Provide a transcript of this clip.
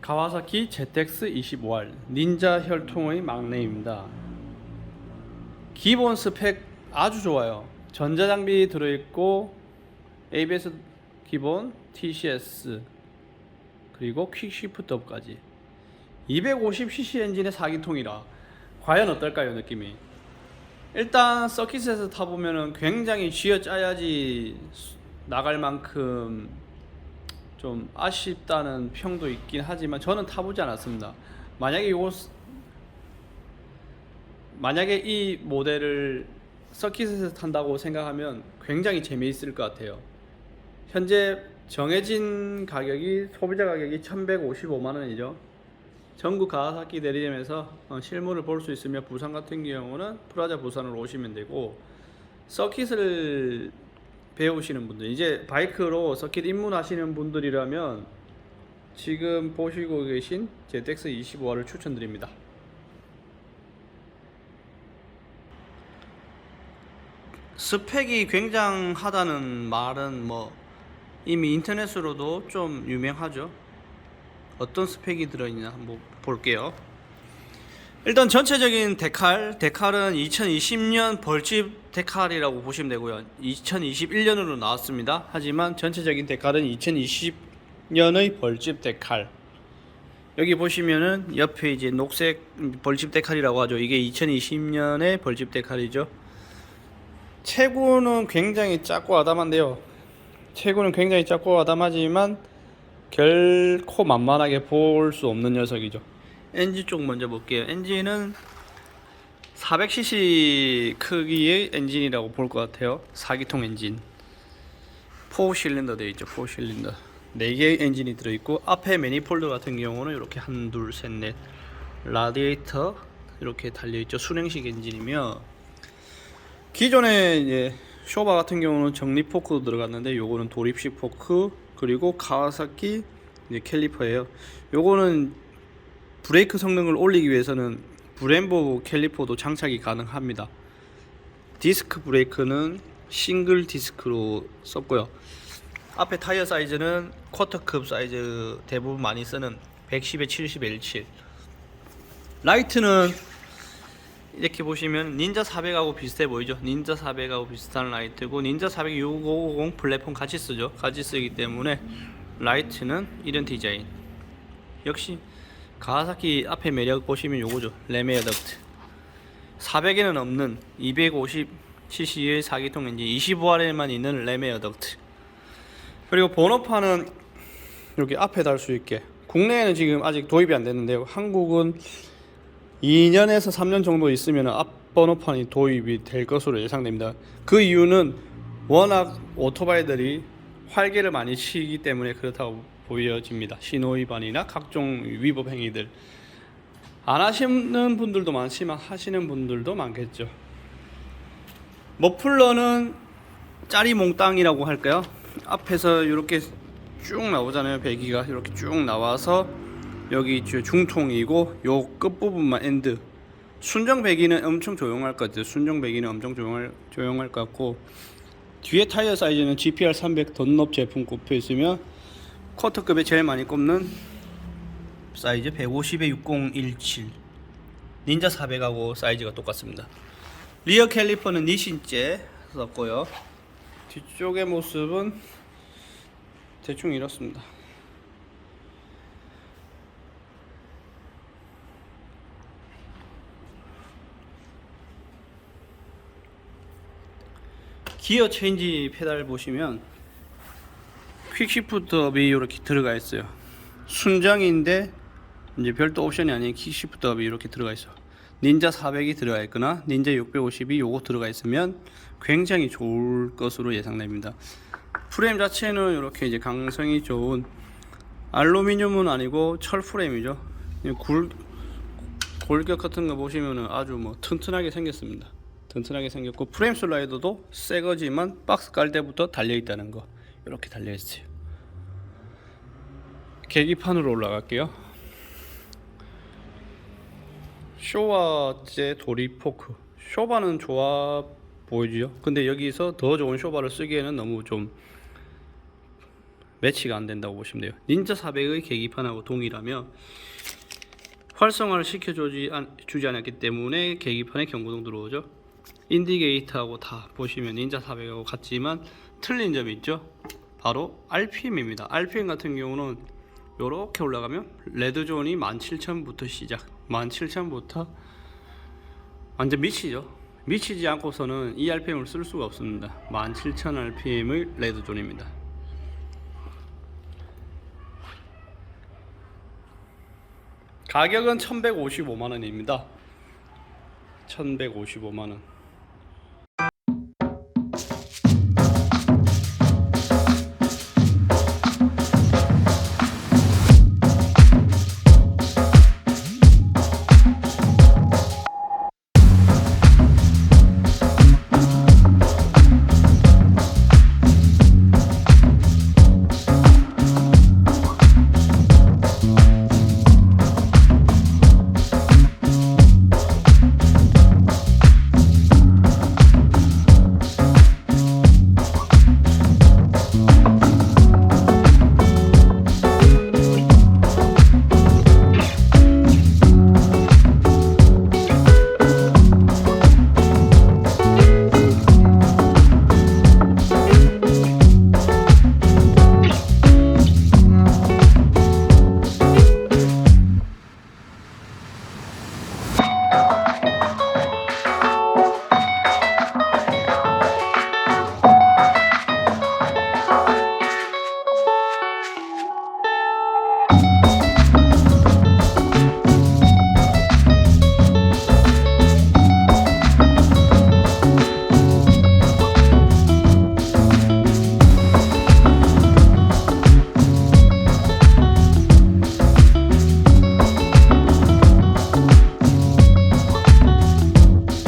가와사키 ZX 25R 닌자 혈통의 막내입니다. 기본 스펙 아주 좋아요. 전자장비 들어있고 ABS 기본 TCS 그리고 퀵시프트업까지 250cc 엔진의 4기통이라 과연 어떨까요 느낌이 일단 서킷에서 타보면은 굉장히 쥐어짜야지 나갈 만큼 좀 아쉽다는 평도 있긴 하지만 저는 타보지 않았습니다. 만약에 요거 스- 만약에 이 모델을 서킷에서 탄다고 생각하면 굉장히 재미있을 것 같아요. 현재 정해진 가격이 소비자 가격이 1,155만 원이죠. 전국 가와사키 대리점에서 어, 실물을 볼 수 있으며 부산 같은 경우는 프라자 부산으로 오시면 되고 서킷을 배우시는 분들 이제 바이크로 서킷 입문하시는 분들이라면 지금 보시고 계신 ZX 25R을 추천드립니다. 스펙이 굉장하다는 말은 뭐 이미 인터넷으로도 좀 유명하죠. 어떤 스펙이 들어있냐 한번 볼게요. 일단 전체적인 데칼, 데칼은 2020년 벌집 데칼이라고 보시면 되고요. 2021년으로 나왔습니다. 하지만 전체적인 데칼은 2020년의 벌집 데칼. 여기 보시면은 옆에 이제 녹색 벌집 데칼이라고 하죠. 이게 2020년의 벌집 데칼이죠. 체구는 굉장히 작고 아담한데요. 체구는 굉장히 작고 아담하지만 결코 만만하게 볼 수 없는 녀석이죠. 엔진 쪽 먼저 볼게요. 엔진은 400cc 크기의 엔진이라고 볼 것 같아요. 4기통 엔진. 4 실린더 되어 있죠. 4 실린더. 4개의 엔진이 들어 있고 앞에 매니폴드 같은 경우는 이렇게 한, 둘, 셋, 넷 라디에이터 이렇게 달려 있죠. 순행식 엔진이며 기존에 이제 쇼바 같은 경우는 정립 포크도 들어갔는데 요거는 도립식 포크 그리고 카와사키 이제 캘리퍼예요. 요거는 브레이크 성능을 올리기 위해서는 브렘보 캘리퍼도 장착이 가능합니다. 디스크 브레이크는 싱글 디스크로 썼고요. 앞에 타이어 사이즈는 쿼터급 사이즈 대부분 많이 쓰는 110에 70에 17. 라이트는 이렇게 보시면 닌자 400하고 비슷해 보이죠? 닌자 400하고 비슷한 라이트고 닌자 400 6550 플랫폼 같이 쓰죠. 같이 쓰기 때문에 라이트는 이런 디자인. 역시 가와사키 앞에 매력 보시면 요거죠. 레메어 덕트. 400에는 없는 250cc의 4기통 엔진 25R에만 있는 레메어 덕트. 그리고 번호판은 여기 앞에 달 수 있게 국내에는 지금 아직 도입이 안 됐는데요. 한국은 2년에서 3년 정도 있으면 앞 번호판이 도입이 될 것으로 예상됩니다. 그 이유는 워낙 오토바이들이 활개를 많이 치기 때문에 그렇다고 보여집니다. 신호 위반이나 각종 위법 행위들 안 하시는 분들도 많지만 하시는 분들도 많겠죠. 머플러는 짜리 몽땅이라고 할까요? 앞에서 이렇게 쭉 나오잖아요. 배기가 이렇게 쭉 나와서 여기 중통이고 요 끝부분만 엔드 순정 배기는 엄청 조용할 것 같아요 순정 배기는 엄청 조용할, 조용할 것 같고 뒤에 타이어 사이즈는 GPR 300 던롭 제품 꼽혀 있으면 쿼터급에 제일 많이 꼽는 사이즈 150에 6017 닌자 400하고 사이즈가 똑같습니다. 리어 캘리퍼는 니신제 썼고요. 뒤쪽의 모습은 대충 이렇습니다. 기어 체인지 페달 보시면 퀵시프트업이 이렇게 들어가 있어요. 순정인데 이제 별도 옵션이 아닌 퀵시프트업이 이렇게 들어가 있어. 닌자 400이 들어가 있거나 닌자 650이 요거 들어가 있으면 굉장히 좋을 것으로 예상됩니다. 프레임 자체는 이렇게 이제 강성이 좋은 알루미늄은 아니고 철 프레임이죠. 굴 골격 같은 거 보시면은 아주 뭐 튼튼하게 생겼습니다. 튼튼하게 생겼고 프레임 슬라이더도 새 거지만 박스 깔 때부터 달려 있다는 거 이렇게 달려 있어요. 계기판으로 올라갈게요. 쇼바제 도리 포크. 쇼바는 좋아 보이죠. 근데 여기서 더 좋은 쇼바를 쓰기에는 너무 좀 매치가 안 된다고 보시면 돼요. 닌자 400의 계기판하고 동일하며 활성화를 시켜주지 않, 주지 않았기 때문에 계기판에 경고등 들어오죠. 인디게이터하고 다 보시면 닌자 400하고 같지만 틀린 점이 있죠. 바로 RPM입니다. RPM 같은 경우는 이렇게 올라가면 레드존이 17,000부터 시작. 17,000부터 완전 미치죠. 미치지 않고서는 이 RPM을 쓸 수가 없습니다. 17,000 RPM의 레드존입니다. 가격은 1,155만 원입니다. 1,155만 원.